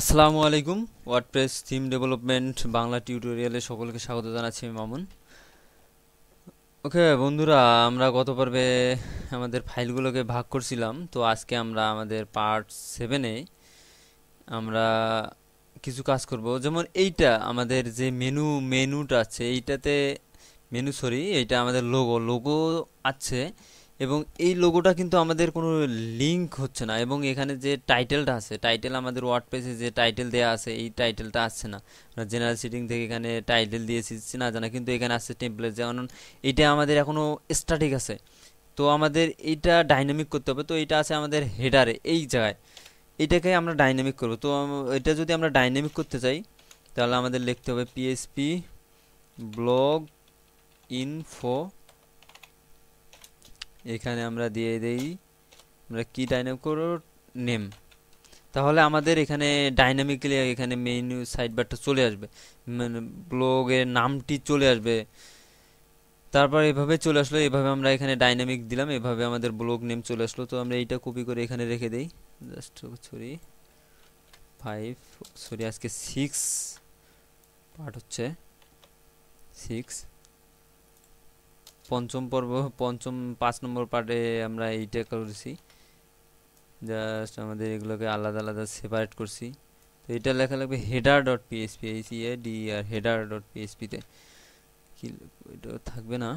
আসসালামু আলাইকুম WordPress theme development Bangla টিউটোরিয়ালে সকলকে স্বাগত জানাচ্ছি আমি মামুন। ওকে, বন্ধুরা, আমরা গত পর্বে আমাদের ফাইলগুলোকে ভাগ করছিলাম, তো আজকে আমরা আমাদের পার্ট সেভেনে আমরা কিছু কাজ করব। যেমন এইটা, আমাদের যে মেনু মেনুটা আছে, এইটাতে মেনু সরি এইটা আমাদের লোগো লোগো আছে। এবং এই লোগোটা কিন্তু আমাদের কোনো লিঙ্ক হচ্ছে না এবং এখানে যে টাইটেলটা আছে টাইটেল আমাদের ওয়ার্ডপ্রেসে যে টাইটেল দেওয়া আছে, এই টাইটেলটা আসছে না। জেনারেল সিটিং থেকে এখানে টাইটেল দিয়েছি না জানা, কিন্তু এখানে আসছে টেম্পলেট যেমন এটা আমাদের এখনও স্ট্যাটিক আছে। তো আমাদের এইটা ডাইনামিক করতে হবে, তো এটা আছে আমাদের হেডারে এই জায়গায়। এটাকে আমরা ডাইনামিক করব। তো এটা যদি আমরা ডাইনামিক করতে চাই, তাহলে আমাদের লিখতে হবে পিএসপি ব্লগ ইনফো এখানে আমরা দিয়ে দেই, আমরা কি ডাইনামিক করব? নেম তাহলে আমাদের এখানে ডাইনামিক্যালি এখানে মেনু সাইড বারটা চলে আসবে। মানে ব্লগের নামটি চলে আসবে। তারপর এভাবে চলে আসলো, এভাবে আমরা এখানে ডাইনামিক দিলাম, এভাবে আমাদের ব্লগ নেম চলে আসলো। তো আমরা এইটা কপি করে এখানে রেখে দেই। জাস্ট সরি ফাইভ সরি আজকে সিক্স পার্ট হচ্ছে। সিক্স পঞ্চম পর্ব, পঞ্চম পাঁচ নম্বর পার্টে আমরা এইটা করেছি। জাস্ট আমাদের এগুলোকে আলাদা আলাদা সেপারেট করছি। তো এটা লেখা লাগবে হেডার ডট পিএসপি এই C A D R header dot পিএসপিতে কি এটা থাকবে না।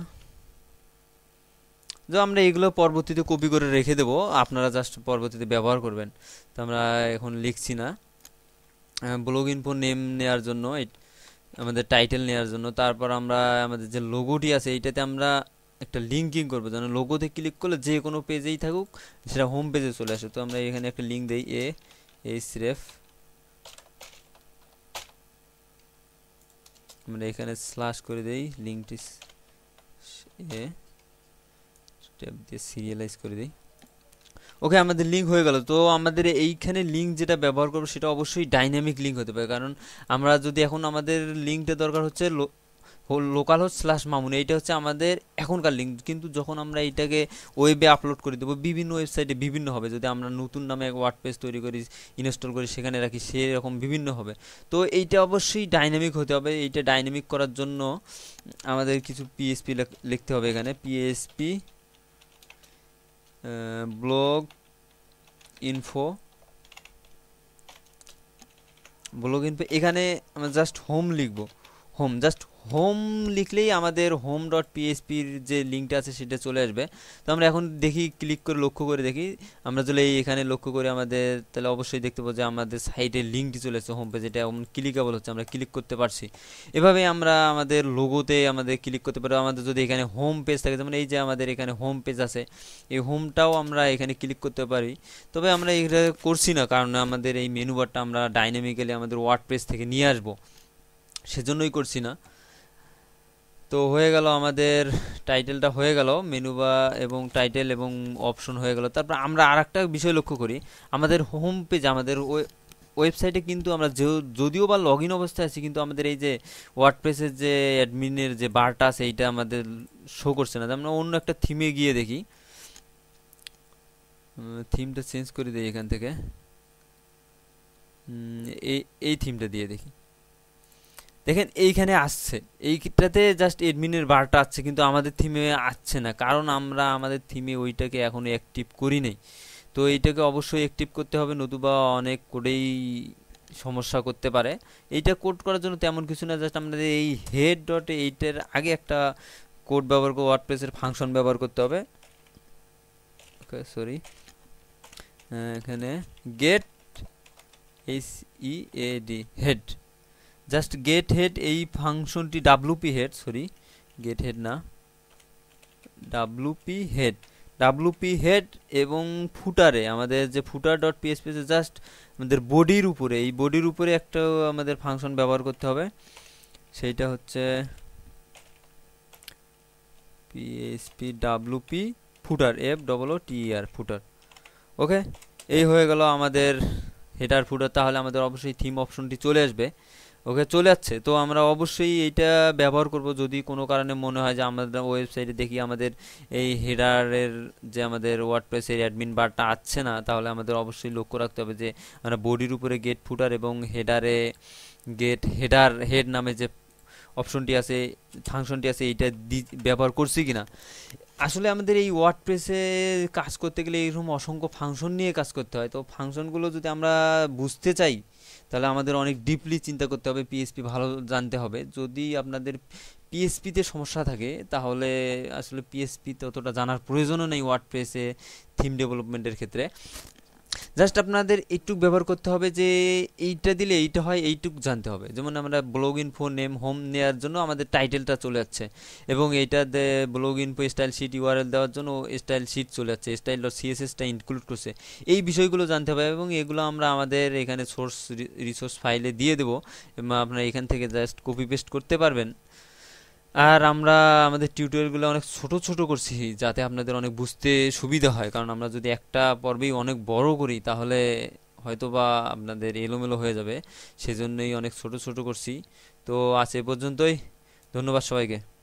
যে আমরা এগুলো পরবর্তীতে কপি করে রেখে দেবো। আপনারা জাস্ট পরবর্তীতে ব্যবহার করবেন। তো আমরা এখন লিখছি না। ব্লগ ইনফো নেম নেওয়ার জন্য আমাদের টাইটেল নেওয়ার জন্য। তারপর আমরা, আমাদের যে লোগোটি আছে, এইটাতে আমরা একটা লিঙ্কিং করব। যেন লোগোতে ক্লিক করলে যে কোনো পেজেই থাকুক, সেটা হোম পেজে চলে আসে। তো আমরা এখানে একটা লিঙ্ক দিই এ এইচ রেফ আমরা এখানে স্ল্যাশ করে দেই লিঙ্কটি এ স্টেপ দিয়ে সিরিয়ালাইজ করে দিই। ওকে, আমাদের লিঙ্ক হয়ে গেল। তো আমাদের এইখানে লিঙ্ক যেটা ব্যবহার করব সেটা অবশ্যই ডাইনামিক লিঙ্ক হতে পারে। কারণ আমরা যদি এখন আমাদের লিঙ্কটা দরকার হচ্ছে লোকাল হোস্ট স্ল্যাশ মামুন, এইটা হচ্ছে আমাদের এখনকার লিঙ্ক কিন্তু যখন আমরা এইটাকে ওয়েবে আপলোড করে দেবো, বিভিন্ন ওয়েবসাইটে বিভিন্ন হবে। যদি আমরা নতুন নামে এক ওয়ার্ড পেজ তৈরি করি ইনস্টল করি, সেখানে রাখি, সেরকম বিভিন্ন হবে। তো এইটা অবশ্যই ডাইনামিক হতে হবে। এইটা ডাইনামিক করার জন্য আমাদের কিছু পিএসপি লিখতে হবে এখানে। PSP blog info blog info এখানে আমরা জাস্ট হোম লিখব। হোম জাস্ট হোম লিখলেই আমাদের হোম ডট পিএসপির যে লিঙ্কটা আছে সেটা চলে আসবে। তো আমরা এখন দেখি ক্লিক করে, লক্ষ্য করে দেখি। আমরা যদি এখানে লক্ষ্য করে আমাদের, তাহলে অবশ্যই দেখতে পাবো যে আমাদের সাইটের লিঙ্কটি চলে এসেছে হোম পেজ এটা এমন ক্লিকেবল হচ্ছে, আমরা ক্লিক করতে পারছি। এভাবে আমরা আমাদের লোগোতে আমাদের ক্লিক করতে পারব। আমাদের যদি এখানে হোম পেজ থাকে, যেমন এই যে আমাদের এখানে হোম পেজ আছে, এই হোমটাও আমরা এখানে ক্লিক করতে পারি। তবে আমরা এটা করছি না, কারণ আমাদের এই মেনু বারটা আমরা ডাইনামিক্যালি আমাদের ওয়ার্ড পেজ থেকে নিয়ে আসব। সেজন্যই করছি না। তো হয়ে গেল আমাদের টাইটেলটা হয়ে গেল মেনু বা এবং টাইটেল এবং অপশন হয়ে গেল। তারপর আমরা আর একটা বিষয় লক্ষ্য করি, আমাদের হোম পেজ আমাদের ওয়েবসাইটে কিন্তু আমরা যদিও বা লগ ইন অবস্থায় আছি, কিন্তু আমাদের এই যে ওয়ার্ডপ্রেসের যে অ্যাডমিনের যে বারটা আছে, এইটা আমাদের শো করছে না। আমরা অন্য একটা থিমে গিয়ে দেখি। থিমটা চেঞ্জ করে দিই এখান থেকে। এই এই থিমটা দিয়ে দেখি। দেখেন, এইখানে আসছে। এইটাতে জাস্ট এডমিনের বারটা আসছে, কিন্তু আমাদের থিমে আসছে না, কারণ আমরা আমাদের থিমে ওইটাকে এখনও অ্যাক্টিভ করি নেই। তো এইটাকে অবশ্যই অ্যাক্টিভ করতে হবে, নতুবা অনেক কোডেই সমস্যা করতে পারে। এইটা কোড করার জন্য তেমন কিছু না জাস্ট আমাদের এই হেড ডট এইটের আগে একটা কোড ব্যবহার করে ওয়ার্ডপ্রেসের ফাংশন ব্যবহার করতে হবে। ওকে সরি এখানে get H E A D head just get head এই ফাংশনটি WP head sorry get head না ডাব্লুপি হেড ডাব্লুপি হেড এবং ফুটারে আমাদের যে ফুটার ডট পিএসপি জাস্ট আমাদের বডির উপরে, এই বডির উপরে একটা আমাদের ফাংশন ব্যবহার করতে হবে, সেইটা হচ্ছে PHP WP footer F double O T R footer okay এই হয়ে গেল আমাদের হেডার ফুটার তাহলে আমাদের অবশ্যই থিম অপশনটি চলে আসবে। ওকে চলে যাচ্ছে। তো আমরা অবশ্যই এইটা ব্যবহার করব যদি কোনো কারণে মনে হয় যে আমাদের ওয়েবসাইটে দেখি আমাদের এই হেডারের যে আমাদের ওয়ার্ডপ্রেসের অ্যাডমিন বারটা আসছে না, তাহলে আমাদের অবশ্যই লক্ষ্য রাখতে হবে যে আমরা বডির উপরে গেট ফুটার এবং হেডারে গেট হেডার হেড নামে যে অপশনটি আছে ফাংশনটি আছে, এইটা ব্যবহার করছি কিনা। আসলে আমাদের এই ওয়ার্ডপ্রেসে কাজ করতে গেলে এরকম অসংখ্য ফাংশন নিয়ে কাজ করতে হয়। তো ফাংশনগুলো যদি আমরা বুঝতে চাই তাহলে আমাদের অনেক ডিপলি চিন্তা করতে হবে পিএসপি ভালো জানতে হবে। যদি আপনাদের পিএসপিতে সমস্যা থাকে, তাহলে আসলে পিএসপি ততটা জানার প্রয়োজনও নেই ওয়ার্ড প্রেসে থিম ডেভেলপমেন্টের ক্ষেত্রে। জাস্ট আপনাদের এইটুক ব্যবহার করতে হবে যে, এইটা দিলে এইটা হয়, এইটুক জানতে হবে। যেমন আমরা ব্লগ ইনফো নেম হোম নেওয়ার জন্য আমাদের টাইটেলটা চলে যাচ্ছে। এবং এইটাতে blog info style sheet URL দেওয়ার জন্য স্টাইল শিট চলে যাচ্ছে। স্টাইল ডট সিএসএসটা ইনক্লুড করছে। এই বিষয়গুলো জানতে হবে এবং এগুলো আমরা আমাদের এখানে সোর্স রিসোর্স ফাইলে দিয়ে দেবো। আপনারা এখান থেকে জাস্ট কপি পেস্ট করতে পারবেন। আর আমরা আমাদের টিউটোরিয়ালগুলো অনেক ছোট ছোট করছি, যাতে আপনাদের অনেক বুঝতে সুবিধা হয়। কারণ আমরা যদি একটা পর্বেই অনেক বড় করি, তাহলে হয়তো বা আপনাদের এলোমেলো হয়ে যাবে। সেজন্যই অনেক ছোট ছোট করছি। তো আজ এ পর্যন্তই। ধন্যবাদ সবাইকে।